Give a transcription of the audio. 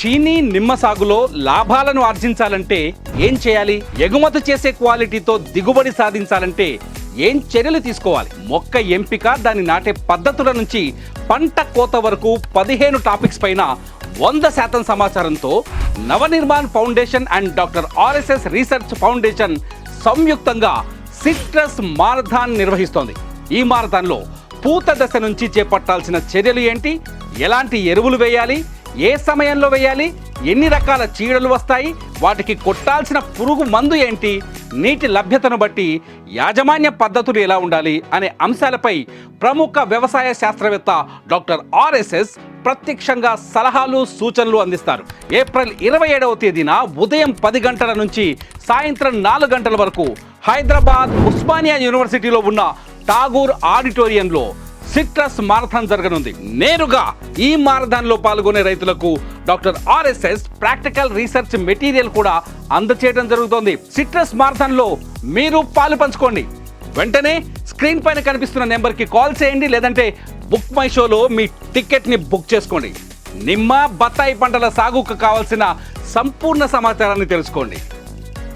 చీనీ నిమ్మ సాగులో లాభాలను ఆర్జించాలంటే ఏం చేయాలి? ఎగుమతి చేసే క్వాలిటీతో దిగుబడి సాధించాలంటే ఏం చర్యలు తీసుకోవాలి? మొక్క ఎంపిక దాన్ని నాటే పద్ధతుల నుంచి పంట కోత వరకు పదిహేను టాపిక్స్ పైన వంద శాతం సమాచారంతో Navnirman foundation and doctor RSS research foundation సంయుక్తంగా సిట్రస్ మారథాన్ నిర్వహిస్తోంది. ఈ మారథాన్లో పూత దశ నుంచి చేపట్టాల్సిన చర్యలు ఏంటి? ఎలాంటి ఎరువులు వేయాలి? ఏ సమయంలో వేయాలి? ఎన్ని రకాల చీడలు వస్తాయి? వాటికి కొట్టాల్సిన పురుగు మందు ఏంటి? నీటి లభ్యతను బట్టి యాజమాన్య పద్ధతులు ఎలా ఉండాలి? అనే అంశాలపై ప్రముఖ వ్యవసాయ శాస్త్రవేత్త డాక్టర్ ఆర్ఎస్ఎస్ ప్రత్యక్షంగా సలహాలు సూచనలు అందిస్తారు. ఏప్రిల్ ఇరవై ఏడవ తేదీన ఉదయం పది గంటల నుంచి సాయంత్రం నాలుగు గంటల వరకు హైదరాబాద్ ఉస్మానియా యూనివర్సిటీలో ఉన్న ఠాగూర్ ఆడిటోరియంలో సిట్రస్ మారథాన్ జరగనుంది. నేరుగా ఈ మారథాన్లో పాల్గొనే రైతులకు doctor RSS practical research material కూడా అందచేయడం జరుగుతోంది. సిట్రస్ మారథాన్లో మీరు పాలు పంచుకోండి. వెంటనే స్క్రీన్ పైన కనిపిస్తున్న నెంబర్కి కాల్ చేయండి లేదంటే బుక్ మై షోలో మీ టికెట్ని బుక్ చేసుకోండి. నిమ్మ బత్తాయి పంటల సాగుకు కావాల్సిన సంపూర్ణ సమాచారాన్ని తెలుసుకోండి.